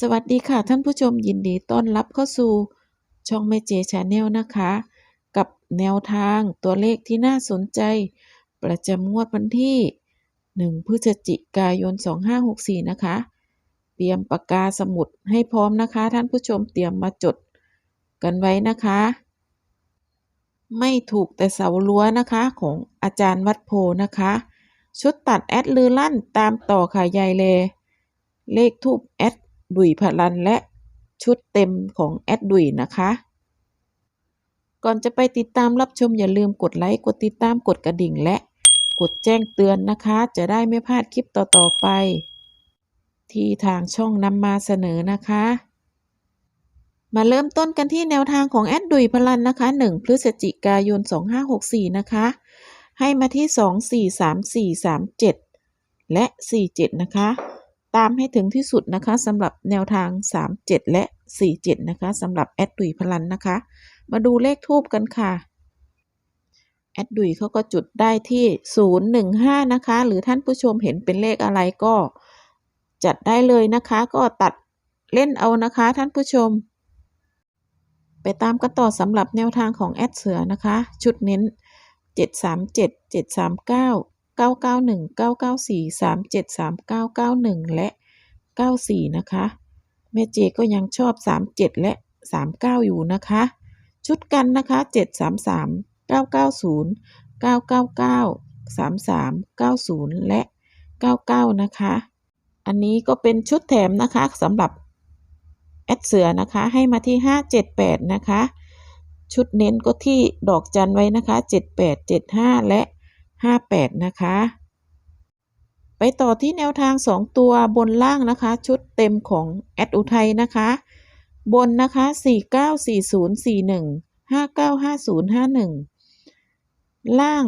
สวัสดีค่ะท่านผู้ชมยินดีต้อนรับเข้าสู่ ช่องแม่เจชาแนลนะคะ กับแนวทางตัวเลขที่น่าสนใจ ประจำงวดวันที่ 1 พฤศจิกายน 2564 นะคะ เตรียมปากกาสมุดให้พร้อมนะคะ ท่านผู้ชมเตรียมมาจดกันไว้นะคะ ไม่ถูกแต่เสารั้วนะคะของอาจารย์วัดโพนะคะ ชุดตัดแอดลือลั่นตามต่อค่ะยายเล เลขทูปแอด ดุยพลันและชุดเต็มของแอดดุยนะคะ ก่อนจะไปติดตามรับชมอย่าลืมกดไลค์กดติดตามกดกระดิ่งและกดแจ้งเตือนนะคะ จะได้ไม่พลาดคลิปต่อๆไป ที่ทางช่องนำมาเสนอนะคะ มาเริ่มต้นกันที่แนวทางของแอดดุยพลันนะคะ 1 พฤศจิกายน 2564 นะคะ ให้มาที่ 2 4 3 4 3 7 และ 47 นะคะ ตามให้ถึงที่สุดนะคะสำหรับแนวทาง 37 และ 47 นะคะสำหรับแอดดุยพลันนะคะ มาดูเลขทูบกันค่ะ แอดดุยเขาก็จุดได้ที่ 015 นะคะ หรือท่านผู้ชมเห็นเป็นเลขอะไรก็จัดได้เลยนะคะ ก็ตัดเล่นเอานะคะท่านผู้ชม ไปตามกันต่อสำหรับแนวทางของแอดเสือนะคะ ชุดเน้น 737 739 991 994 37 3991 และ 94 นะคะ แม่เจก็ยังชอบ 37 และ 39 อยู่นะคะ ชุดกันนะคะ 733 990 999 33 90 และ 99 นะคะ อันนี้ก็เป็นชุดแถมนะคะสำหรับแอดเสือนะคะให้มาที่ 578 นะคะ ชุดเน้นก็ที่ดอกจันไว้นะคะ 78 75 และ 58 นะคะ ไปต่อที่แนวทาง 2 ตัวบนล่างนะคะ ชุดเต็มของแอดอุทัยนะคะ บนนะคะ 494041 595051 ล่าง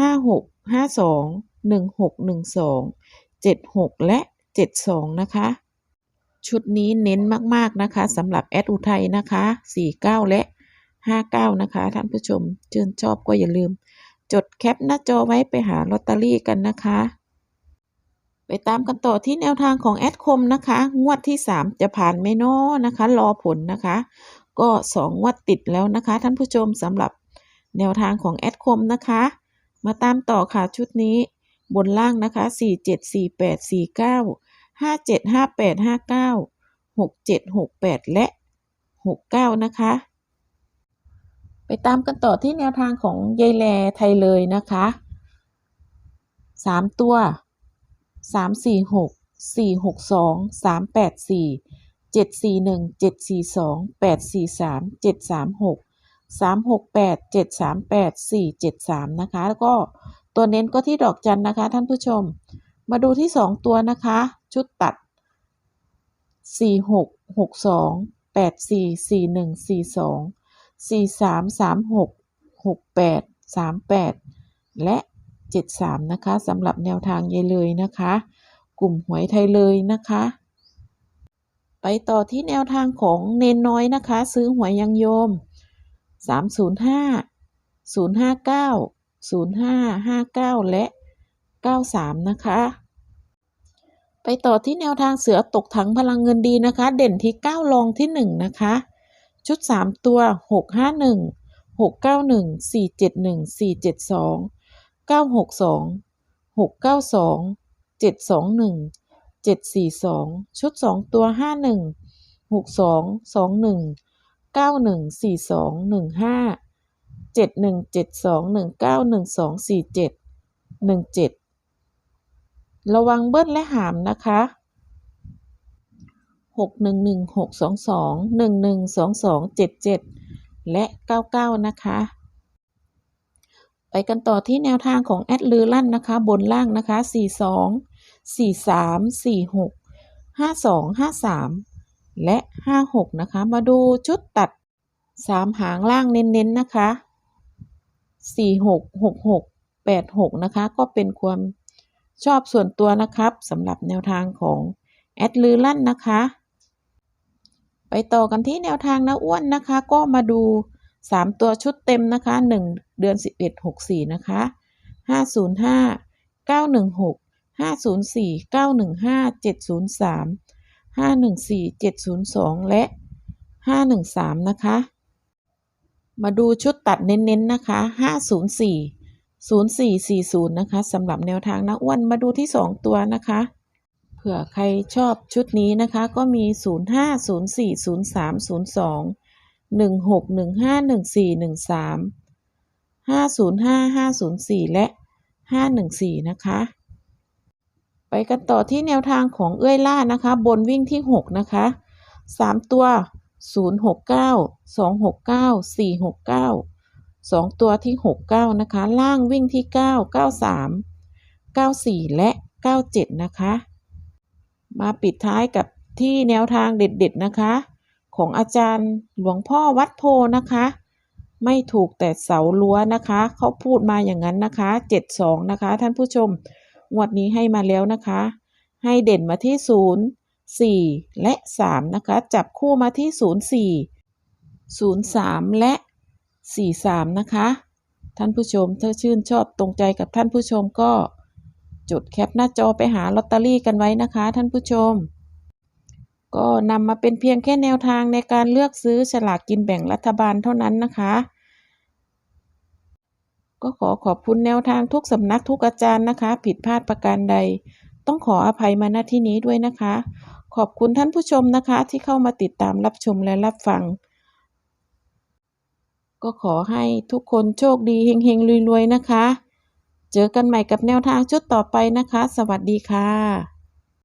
5652 1612 76 และ 72 นะคะ ชุดนี้เน้นมาก ๆ นะคะสำหรับแอดอุทัยนะคะ 49 และ 59 นะคะ ท่านผู้ชมชื่นชอบก็อย่าลืม จดแคปหน้าจอไว้ไปหาลอตเตอรี่กันนะคะ ไปตามกันต่อที่แนวทางของแอดคมนะคะ งวดที่ 3 จะผ่านไหมน้อนะคะ รอผลนะคะ ก็ 2 งวดติดแล้วนะคะ ท่านผู้ชมสำหรับแนวทางของแอดคมนะคะ มาตามต่อค่ะชุดนี้บนล่างนะคะ 474849 575859 6768 และ 69 นะคะ ไปตามกันต่อที่แนวทางของยายแลไทยเลยนะคะ 3 ตัว 346 462 384 741 742 843 736 368 738 473 นะคะ แล้วก็ตัวเน้นก็ที่ดอกจันนะคะ ท่านผู้ชม มาดูที่ 2 ตัวนะคะ ชุดตัด 4 6 6 2 8 4 4 1 4 2 43366838และ73นะคะสำหรับแนวทางยายเลยนะคะ กลุ่มหวยไทยเลยนะคะ ไปต่อที่แนวทางของเนนน้อยนะคะ ซื้อหวยยังโยม305 059 0559และ93นะคะไปต่อที่แนวทางเสือตกถังพลังเงินดีนะคะ เด่นที่ 9 รองที่ 1 นะคะ ชุด 3 ตัว 651 691 471 472 962 692 721 742 ชุด 2 ตัว 51 62 21 91 42 15 71 72 19 12 47 17 ระวังเบิ้ลและหามนะคะ 611 622 11 22 77 และ 99 นะคะ ไปกันต่อที่แนวทางของแอดลือลั่นนะคะ บนล่างนะคะ 42 43 46 52 53 และ 56 นะคะ มาดูชุดตัด 3 หางล่างเน้นๆนะคะ 46 66 86 นะคะ ก็เป็นความชอบส่วนตัวนะครับสำหรับแนวทางของแอดลือลั่นนะคะ ไปต่อกันที่แนวทางนะอ้วนนะคะ ก็มาดู 3 ตัวชุดเต็มนะคะ 1 เดือน 11 64 นะคะ 505 916 504 915 703 514 702 และ 513 นะคะ มาดูชุดตัดเน้นๆนะคะ 504 0440 นะคะสำหรับแนวทางนะอ้วนมาดูที่ 2 ตัวนะคะ ผื่อใครชอบชุดนี้นะคะก็มี 05 04 03 02 16 15 14 13 505 504 และ 514 นะคะ ไปกันต่อที่แนวทางของเอื้อยล่านะคะ บนวิ่งที่ 6 นะคะ 3 ตัว 069 269 469 2 ตัวที่ 69 นะคะ ล่างวิ่งที่ 9 93 94 และ 97 นะคะ มาปิดท้ายกับที่แนวทางเด็ดๆนะคะ ของอาจารย์หลวงพ่อวัดโพนะคะ ไม่ถูกแต่เสารั้วนะคะ เขาพูดมาอย่างนั้นนะคะ72นะคะ ท่านผู้ชมงวดนี้ให้มาแล้วนะคะ ให้เด่นมาที่ 0 4 และ 3 นะคะ จับคู่มาที่ 0 4 0 3 และ 4 3 นะคะ ท่านผู้ชมถ้าชื่นชอบตรงใจกับท่านผู้ชมก็ จุดแคปหน้าจอไปหาลอตเตอรี่กันไว้นะคะ ท่านผู้ชม ก็นำมาเป็นเพียงแค่แนวทางในการเลือกซื้อฉลากกินแบ่งรัฐบาลเท่านั้นนะคะ ก็ขอขอบคุณแนวทางทุกสำนักทุกอาจารย์นะคะ ผิดพลาดประการใด ต้องขออภัยมาณที่นี้ด้วยนะคะ ขอบคุณท่านผู้ชมนะคะ ที่เข้ามาติดตามรับชมและรับฟังก็ขอให้ทุกคนโชคดีเฮงๆรวยๆนะคะ เจอกันใหม่กับแนวทางชุดต่อไปนะคะ สวัสดีค่ะ